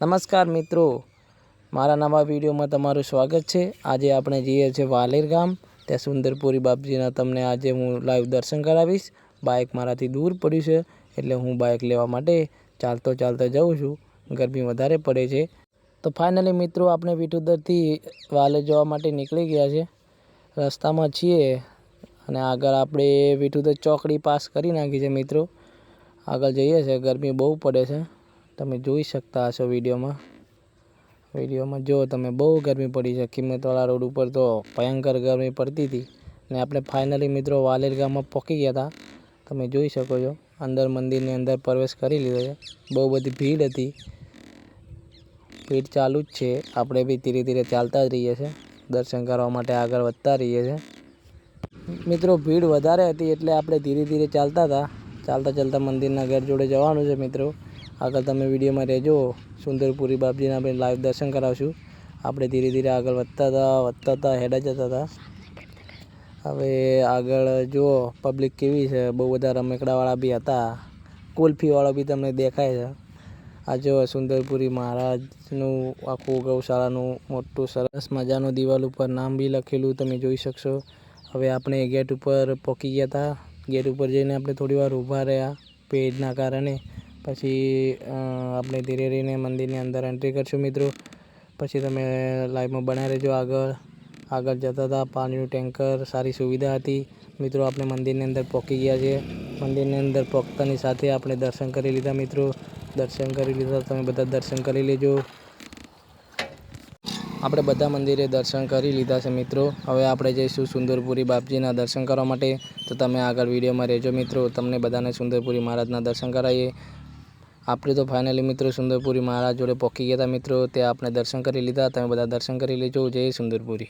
નમસ્કાર મિત્રો. મારા નવા વિડીયોમાં તમારું સ્વાગત છે. આજે આપણે જઈએ છીએ વાલેર ગામ. ત્યાં સુંદરપુરી બાપજીના તમને આજે હું લાઈવ દર્શન કરાવીશ. બાઇક મારાથી દૂર પડ્યું છે, એટલે હું બાઇક લેવા માટે ચાલતો ચાલતો જાઉં છું. ગરમી વધારે પડે છે. તો ફાઇનલી મિત્રો, આપણે વિઠુદરથી વાલેર જવા માટે નીકળી ગયા છે. રસ્તામાં છીએ અને આગળ આપણે વિઠુદર ચોકડી પાસ કરી નાખી છે મિત્રો. આગળ જઈએ છીએ, ગરમી બહુ પડે છે. તમે જોઈ શકતા હશો વિડીયોમાં. વિડીયોમાં જો તમે બહુ ગરમી પડી છે કિંમતવાળા રોડ ઉપર તો ભયંકર ગરમી પડતી હતી ને આપણે ફાઇનલી મિત્રો વાલેર ગામમાં પહોંચી ગયા હતા. તમે જોઈ શકો છો, અંદર મંદિરની અંદર પ્રવેશ કરી લીધો છે. બહુ બધી ભીડ હતી. ભીડ ચાલુ જ છે. આપણે બી ધીરે ધીરે ચાલતા જ રહીએ છીએ. દર્શન કરવા માટે આગળ વધતા રહીએ છીએ. મિત્રો ભીડ વધારે હતી એટલે આપણે ધીરે ધીરે ચાલતા હતા. ચાલતા ચાલતા મંદિરના ઘર જોડે જવાનું છે મિત્રો. આગળ તમે વિડીયોમાં રહેજો. સુંદરપુરી બાપજીના આપણે લાઈવ દર્શન કરાવશું. આપણે ધીરે ધીરે આગળ વધતા હતા વધતા હતા, હેડા જતા હતા. હવે આગળ જુઓ પબ્લિક કેવી છે? બહુ બધા રમેકડાવાળા બી હતા. કુલ્ફીવાળો બી તમને દેખાય છે. આ જો સુંદરપુરી મહારાજનું આખું ગૌશાળાનું મોટું સરસ મજાનું દિવાલ ઉપર નામ બી લખેલું તમે જોઈ શકશો. હવે આપણે ગેટ ઉપર પહોંચી ગયા હતા. ગેટ ઉપર જઈને આપણે થોડી વાર ઊભા રહ્યા ભીડના કારણે. પછી આપણે ધીરે ધીરે મંદિરની અંદર એન્ટ્રી કરશું મિત્રો. પછી તમે લાઈવમાં બનાવી રહેજો આગળ. આગળ જતા હતા પાણીનું ટેન્કર, સારી સુવિધા હતી. મિત્રો, આપણે મંદિરની અંદર પહોંચી ગયા છે મંદિરની અંદર પહોંચતાની સાથે આપણે દર્શન કરી લીધા મિત્રો. દર્શન કરી લીધા, તમે બધા દર્શન કરી લેજો. આપણે બધા મંદિરે દર્શન કરી લીધા છે મિત્રો. હવે આપણે જઈશું સુંદરપુરી બાપજીના દર્શન કરવા માટે. તો તમે આગળ વિડીયોમાં રહેજો મિત્રો. તમને બધાને સુંદરપુરી મહારાજના દર્શન કરાવીએ. આપણે તો ફાઇનલી મિત્રો સુંદરપુરી મહારાજ જોડે પહોંચી ગયા હતા મિત્રો ત્યાં આપણે દર્શન કરી લીધા. તમે બધા દર્શન કરી લેજો. જય સુંદરપુરી.